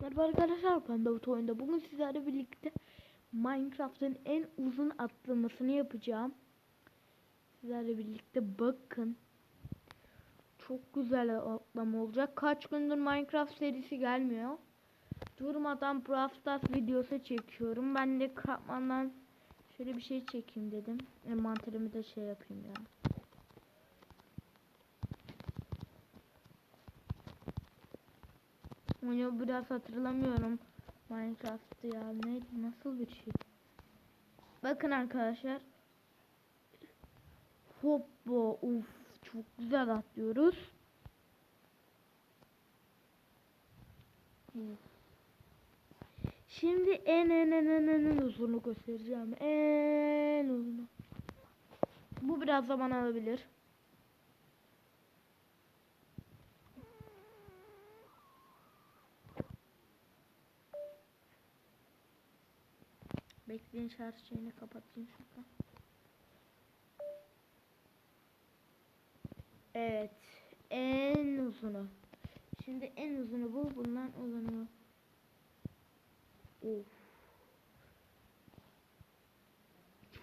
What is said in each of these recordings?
Merhaba arkadaşlar ben Davut Oyunda. Bugün sizlerle birlikte Minecraft'ın en uzun atlamasını yapacağım. Sizlerle birlikte bakın. Çok güzel atlama olacak. Kaç gündür Minecraft serisi gelmiyor. Durmadan Brawl Stars videosu çekiyorum. Ben de Krapman'dan şöyle bir şey çekeyim dedim. Envanterimi de şey yapayım ya. Onu biraz hatırlamıyorum. Minecraft'ı ya. Ne, nasıl bir şey? Bakın arkadaşlar. Hoppa. Uf. Çok güzel atlıyoruz. Şimdi en en en en en en uzunu göstereceğim. En uzunu. Bu biraz zaman alabilir. Bekleyin şarj şeyini kapatayım şuradan. Evet. En uzunu. Şimdi en uzunu bu. Bundan uzunu. Of.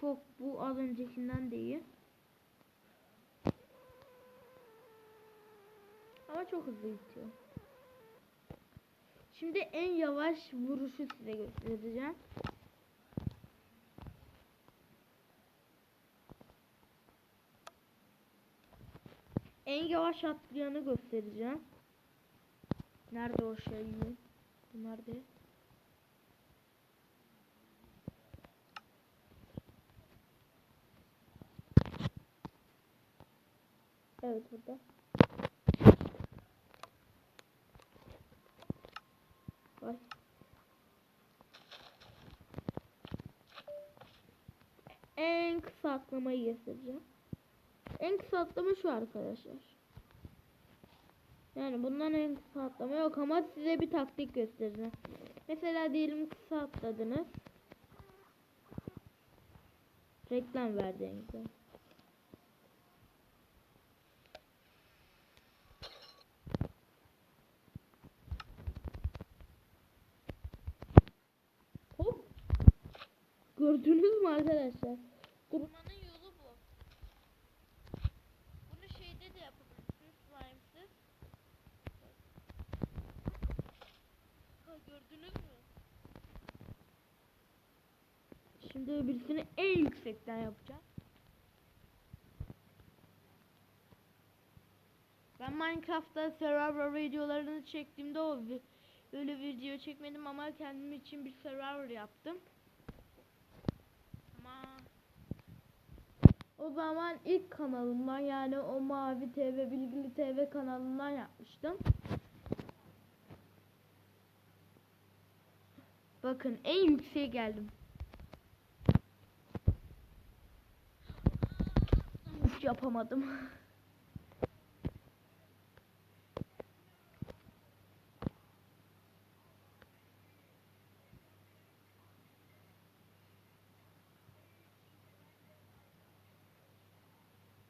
Çok bu az öncekinden değil. Ama çok hızlı gidiyor. Şimdi en yavaş vuruşu size göstereceğim. En yavaş atlayanı göstereceğim. Nerede o şey? Nerede? Evet burada. Var. En kısa atlamayı göstereceğim. En kısa atlama şu arkadaşlar. Yani bundan en kısa atlama yok ama size bir taktik göstereceğim. Mesela diyelim kısa atladınız. Reklam verdiğinizde. Hop. Gördünüz mü arkadaşlar? Durmanın yolu bu. Bunu şeyde de yapabilirsiniz slime'sız. Ha gördünüz mü? Şimdi öbürsünü en yüksekten yapacağım. Ben Minecraft'ta server videolarını çektiğimde o öyle video çekmedim ama kendim için bir server yaptım. Ama o zaman ilk kanalımdan yani o Mavi TV Bilgili TV kanalından yapmıştım. Bakın en yükseğe geldim. Uf yapamadım.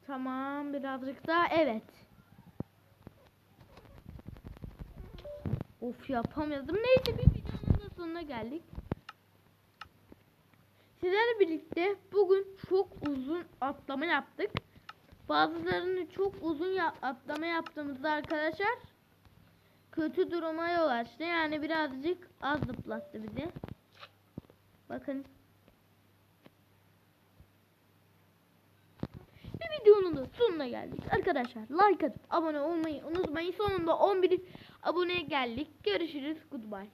Tamam birazcık daha evet. Of yapamadım. Neyse bir videonun da sonuna geldik. Sizlerle birlikte bugün çok uzun atlama yaptık. Bazılarını çok uzun atlama yaptığımızda arkadaşlar kötü duruma yol açtı. Yani birazcık az zıplattı bizi. Bakın bir videonun da sonuna geldik. Arkadaşlar like atıp abone olmayı unutmayın. Sonunda 11 aboneye geldik. Görüşürüz. Goodbye.